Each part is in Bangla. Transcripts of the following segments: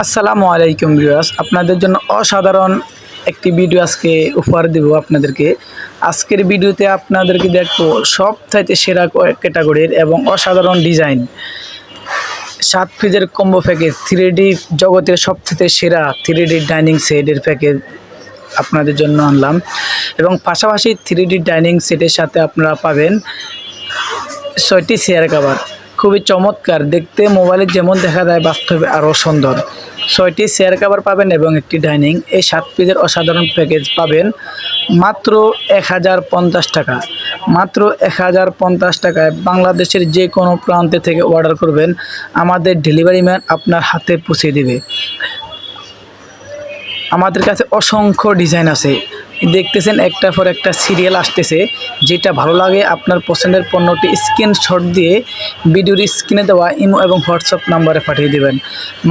আসসালামু আলাইকুম ভিউয়ার্স, আপনাদের জন্য অসাধারণ একটি ভিডিও আজকে উপহার দেব আপনাদেরকে। আজকের ভিডিওতে আপনাদেরকে দেখব সব চাইতে সেরা ক্যাটাগরির এবং অসাধারণ ডিজাইন। সাত ফ্রিজের কম্বো প্যাকেজ থ্রি ডি জগতের সবথেকে সেরা থ্রি ডি ডাইনিং সেটের প্যাকেজ আপনাদের জন্য আনলাম। এবং পাশাপাশি থ্রি ডি ডাইনিং সেটের সাথে আপনারা পাবেন ছয়টি চেয়ার কাভার খুবই চমৎকার। দেখতে মোবাইলে যেমন দেখা যায় বাস্তবে আরও সুন্দর। ছয়টি চেয়ার কাভার পাবেন এবং একটি ডাইনিং এই সাত পিসের অসাধারণ প্যাকেজ পাবেন মাত্র এক হাজার পঞ্চাশ টাকা। মাত্র এক হাজার পঞ্চাশ টাকায় বাংলাদেশের যে কোনো প্রান্তে থেকে অর্ডার করবেন। আমাদের ডেলিভারি ম্যান আপনার হাতে পৌঁছে দেবে। আমাদের কাছে অসংখ্য ডিজাইন আছে। দেখতেছেন একটার পর একটা সিরিয়াল আসতেছে, যেটা ভালো লাগে, আপনার পছন্দের পণ্যটি স্ক্রিনশট দিয়ে ভিডিওর স্ক্রিনে দেওয়া ইমো এবং হোয়াটসঅ্যাপ নাম্বারে পাঠিয়ে দেবেন।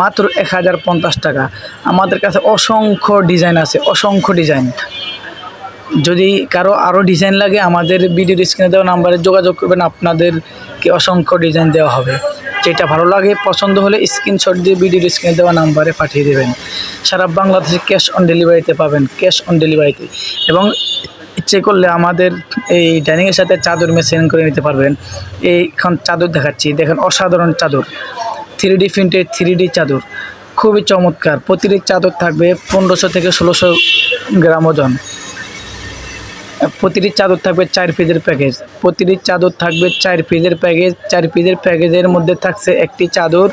মাত্র এক হাজার পঞ্চাশ টাকা। আমাদের কাছে অসংখ্য ডিজাইন আছে, অসংখ্য ডিজাইন যদি কারও আরও ডিজাইন লাগে, আমাদের ভিডিওর স্ক্রিনে দেওয়া নাম্বারে যোগাযোগ করবেন, আপনাদেরকে অসংখ্য ডিজাইন দেওয়া হবে। যেটা ভালো লাগে, পছন্দ হলে স্ক্রিনশট দিয়ে ভিডিওর স্ক্রিনে দেওয়া নাম্বারে পাঠিয়ে দেবেন। সারা বাংলাদেশে ক্যাশ অন ডেলিভারিতে পাবেন ক্যাশ অন ডেলিভারিতে এবং ইচ্ছে করলে আমাদের এই ডাইনিংয়ের সাথে চাদর মেশিন করে নিতে পারবেন। এইখান চাদর দেখাচ্ছি, দেখেন অসাধারণ চাদর। থ্রি ডি প্রিন্টের থ্রি ডি চাদর। খুবই চমৎকার। প্রতিটি চাদর থাকবে পনেরোশো থেকে ষোলোশো গ্রাম ওজন। প্রতিটি চাদর থাকবে চার পিসের প্যাকেজ। প্রতিটি চাদর থাকবে চার পিসের প্যাকেজ। চার পিসের প্যাকেজের মধ্যে থাকছে একটি চাদর,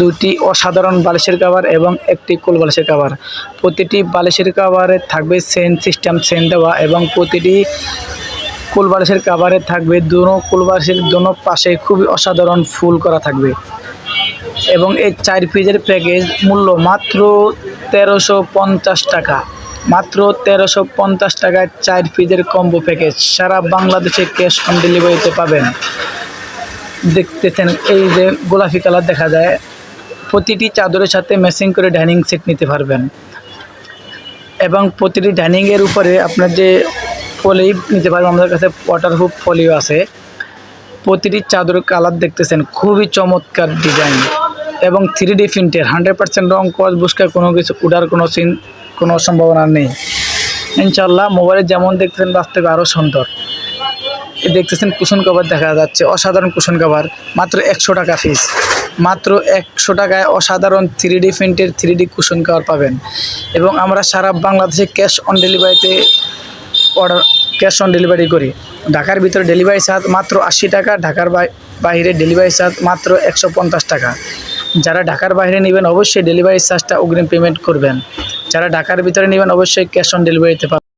দুটি অসাধারণ বালিশের কাভার এবং একটি কোল বালিশের কাভার প্রতিটি বালিশের কাভারে থাকবে সেন সিস্টেম সেন দেওয়া এবং প্রতিটি কোল বালিশের কাভারে থাকবে দুনো কোল বালিশের দুনো পাশে খুবই অসাধারণ ফুল করা থাকবে। এবং এই চার পিসের প্যাকেজ মূল্য মাত্র তেরোশো টাকা। মাত্র তেরোশো পঞ্চাশ টাকায় চার পিসের কম্বো প্যাকেজ সারা বাংলাদেশে ক্যাশ অন ডেলিভারিতে পাবেন। দেখতেছেন, এই যে গোলাপি কালার দেখা যায়, প্রতিটি চাদরের সাথে ম্যাচিং করে ডাইনিং সেট নিতে পারবেন। এবং প্রতিটি ডাইনিংয়ের উপরে আপনার যে ফলি নিতে পারবেন, আমাদের কাছে ওয়াটারপ্রুফ ফলিও আছে। প্রতিটি চাদরের কালার দেখতেছেন, খুবই চমৎকার ডিজাইন এবং থ্রি ডি প্রিন্টের হান্ড্রেড পার্সেন্ট রং কস বুস্কার কোনো কিছু, উডার কোনো সিন, কোনো সম্ভাবনা নেই। ইনশাল্লাহ মোবাইলে যেমন দেখতেছেন, বাস্তবে আরও সুন্দর। দেখতেছেন কুশন কভার দেখা যাচ্ছে, অসাধারণ কুশন কভার মাত্র একশো টাকা পিস মাত্র একশো টাকায় অসাধারণ থ্রি ডি প্রিন্টের থ্রি ডি কুশন কভার পাবেন। এবং আমরা সারা বাংলাদেশে ক্যাশ অন ডেলিভারিতে অর্ডার ক্যাশ অন ডেলিভারি করি। ঢাকার ভিতরে ডেলিভারি চার্জ মাত্র আশি টাকা, ঢাকার বাইরে ডেলিভারি চার্জ মাত্র একশো পঞ্চাশ টাকা। যারা ঢাকার বাইরে নেবেন অবশ্যই ডেলিভারি চার্জটা অগ্রিম পেমেন্ট করবেন। যারা ঢাকার ভিতরে নেবেন অবশ্যই ক্যাশ অন ডেলিভারিতে পাবেন।